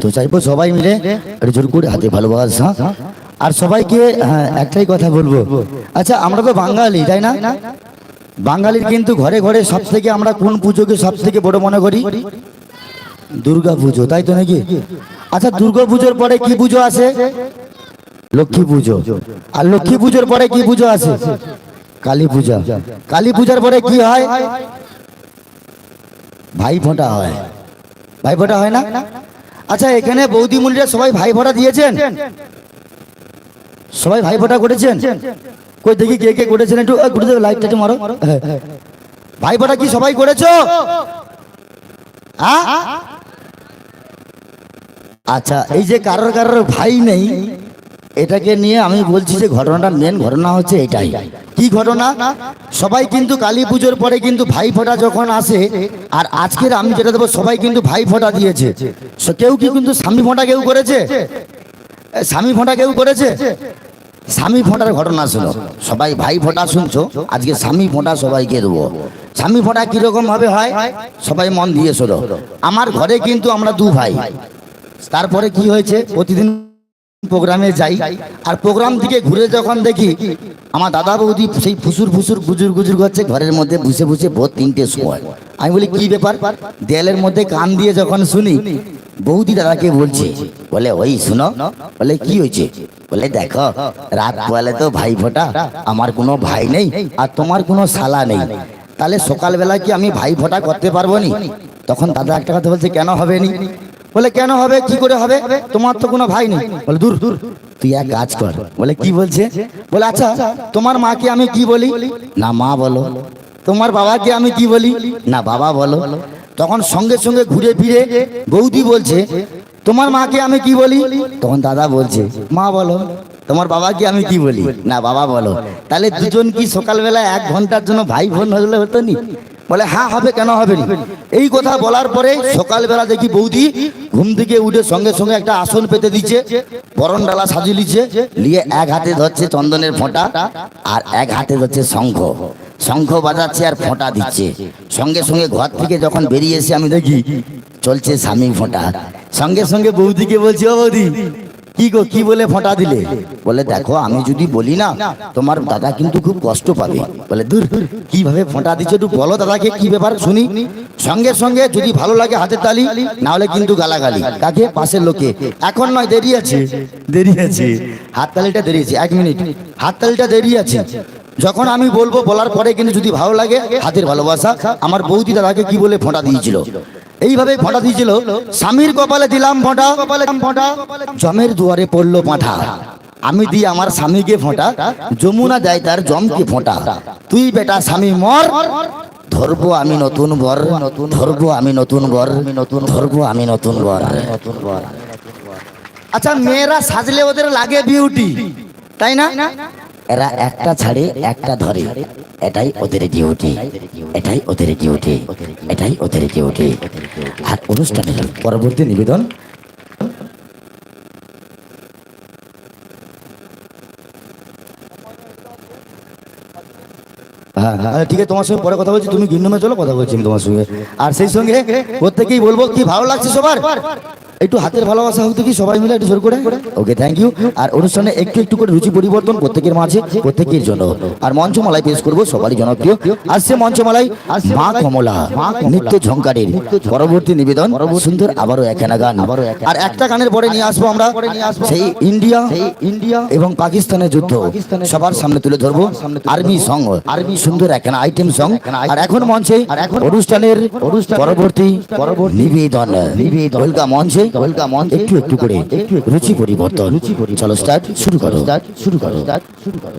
তো চাইব সবাই মিলে একটু জোর করে হাতে ভালোবাসা আর সবাইকে হ্যাঁ একটাই কথা বলব। আচ্ছা আমরা তো বাঙালি, তাই না? বাঙালির কিন্তু ঘরে ঘরে সব থেকে আমরা কোন পুজোকে সব থেকে বড় মনে করি? দুর্গা পুজো, তাই তো নাকি? আচ্ছা দুর্গা পুজোর পরে কি পুজো আছে লক্ষ্মী পুজো। আর লক্ষ্মী পুজোর পরে কি পুজো আছে কালী পূজা। কালী পূজার পরে কি হয়? ভাই ফোঁটা হয়। ভাই ফোঁটা হয় না? আচ্ছা এখানে বৌদি মুনিরা সবাই ভাই ফোঁটা দিয়েছেন? সবাই ভাই ফোঁটা করেছেন? কই দেখি কে কে করেছেন একটু ঘুরে দেবে লাইটটা একটু মারো। হ্যাঁ। ভাই ফোঁটা কি সবাই করেছ? আচ্ছা এই যে কারোর কারোর ভাই নেই, এটাকে নিয়ে আমি বলছি যে ঘটনাটা মেন ঘটনা হচ্ছে এটাই। কি ঘটনা? সবাই কিন্তু কালী পুজোর পরে কিন্তু ভাই ফোঁটা যখন আসে, আর আজকের আমি যেটা দেবো, সবাই কিন্তু ভাই ফোঁটা দিয়েছে। কেউ কি কিন্তু স্বামী ফোঁটা কেউ করেছে? স্বামী ফোঁটা কেউ করেছে? স্বামী ফোঁটার ঘটনা শুনো। সবাই ভাই ফোঁটা শুনছো? আজকে স্বামী ফোঁটা সবাইকে দেবো। স্বামী ফোঁটা কীরকম ভাবে হয়? সবাই মন দিয়ে শোনো। আমার ঘরে কিন্তু আমরা দু ভাই। তারপরে কি হয়েছে? প্রতিদিন প্রোগ্রামে যাই। আর প্রোগ্রাম থেকে ঘুরে যখন দেখি, আমার দাদা বৌদি সেই ফুসুর ফুসুর গুজুর গুজুর করছে, ঘরের মধ্যে বসে বসে ভোর তিনটে সময়। আমি বলি, কি ব্যাপার? দেয়ালের মধ্যে কান দিয়ে যখন শুনি বৌদি দাদাকে বলছে, বলে, ওই শুনো, বলে, কি হয়েছে? বলে, দেখো, রাত বলে তো ভাই ফোটা, আমার কোনো ভাই নেই আর তোমার কোনো শালা নেই। তাহলে সকালবেলা কি আমি ভাই ফোটা করতে পারব নি? তখন দাদা একটা কথা বলছে, কেন হবে নি? বলে, কেন হবে? কি করে হবে? তোমার তো কোনো ভাই নেই। বলে, দূর দূর, তুই এক কাজ কর। বলে, কি বলছে? বলে আচ্ছা তোমার মাকে আমি কি বলি? না, মা বলো। তোমার বাবাকে আমি কি বলি? না, বাবা বলো। তখন সঙ্গে সঙ্গে ঘুরে ফিরে বৌদি বলছে, তোমার মাকে আমি কি বলি? তখন দাদা বলছে, মা বলো, তোমার বাবাকে আমি কি বলি? না, বাবা বলো। তাহলে দুজন কি সকালবেলা এক ঘণ্টার জন্য ভাই বোন হলে হতো নি? বলে হ্যাঁ হবে, কেন হবে এই কথা বলার পরে সকালবেলা দেখি বৌদি ঘুম থেকে উঠে সঙ্গে সঙ্গে একটা আসন পেতে দিচ্ছে, বরণ ডালা সাজিয়ে লিছে নিয়ে এক হাতে ধরছে চন্দনের ফোঁটা আর এক হাতে ধরছে শঙ্খ। শঙ্খ বাজাচ্ছে আর ফোঁটা দিচ্ছে। সঙ্গে সঙ্গে ঘর থেকে যখন বেরিয়ে এসে আমি দেখি, চলছে স্বামী ফোঁটা। সঙ্গে সঙ্গে বৌদিকে বলছি, ও বৌদি, কি গো, কি বলে ফোঁটা দিলে? বলে, দেখো, আমি যদি বলি না, তোমার দাদা কিন্তু খুব কষ্ট পাবে। বলে, দূর, কীভাবে ফোঁটা দিচ্ছে একটু বলো দাদাকে, কি ব্যাপার শুনি। সঙ্গে সঙ্গে যদি ভালো লাগে হাতের তালি না হলে কিন্তু গালাগালি। কাকে? পাশের লোকে। এখন নয়, দেরি আছে দেরি আছে। হাত তালিটা দেরি আছে, এক মিনিট। হাত তালিটা দেরি আছে। যখন আমি বলব, বলার পরে কিন্তু যদি ভালো লাগে, হাতের ভালোবাসা, আমার বৌদি দাদাকে কি বলে ফোঁটা দিয়েছিল? এইভাবে ফোঁটা দিয়েছিল, স্বামীর কপালে দিলাম ফোঁটা ফোঁটা জমের দুয়ারে পড়ল পাঁঠা। আমি দিই আমার স্বামীকে ফোঁটা, যমুনা দেয় তার জমকে ফোঁটা। তুই বেটা স্বামী মর, ধরবো আমি নতুন বর নতুন ধরবো আমি নতুন বর নতুন ধরবো আমি নতুন বর নতুন বর আচ্ছা মেয়েরা সাজলে ওদের লাগে বিউটি তাই না? এরা একটা ছাড়ে, একটা ধরে। এটাই ওদের ডিউটি এটাই ওদের ডিউটি এটাই ওদের ডিউটি আর অনুষ্ঠানের পরবর্তী নিবেদন। হ্যাঁ হ্যাঁ ঠিক আছে, তোমার সঙ্গে পরে কথা বলছি। তুমি গিন্নমে চলো কথা বলছি তোমার সঙ্গে। আর সেই সঙ্গে প্রত্যেকেই বলব, কি ভালো লাগছে সবার? একটু হাতের ভালোবাসা হোক কি সবাই মিলে একটু জোর করে। ওকে থ্যাংক ইউ আর অনুষ্ঠানে একটু একটু করে রুচি পরিবর্তন প্রত্যেকের মাঝে প্রত্যেকের জন্য। আর মঞ্চমালায় পেশ করব সবারই জনপ্রিয়। আসছে মঞ্চমালায় মা কমলা নিত্য ঝঙ্কারের পরবর্তী নিবেদন। সুন্দর আবারও একখানা গান। আর একটা গানের পরে নিয়ে আসব আমরা সেই ইন্ডিয়া ইন্ডিয়া এবং পাকিস্তানের যুদ্ধ। সবার সামনে তুলে ধরবো আর্মি সং আর্মি সুন্দর একখানা আইটেম সং আর এখন মঞ্চে অনুষ্ঠানের পরবর্তী পরবর্তী নিবেদন। নিবেদন মঞ্চে হোলকা মঞ্চে একটু একটু করে রুচি পরিবর্তন। চলো স্টার্ট শুরু করো। শুরু করো। শুরু করো।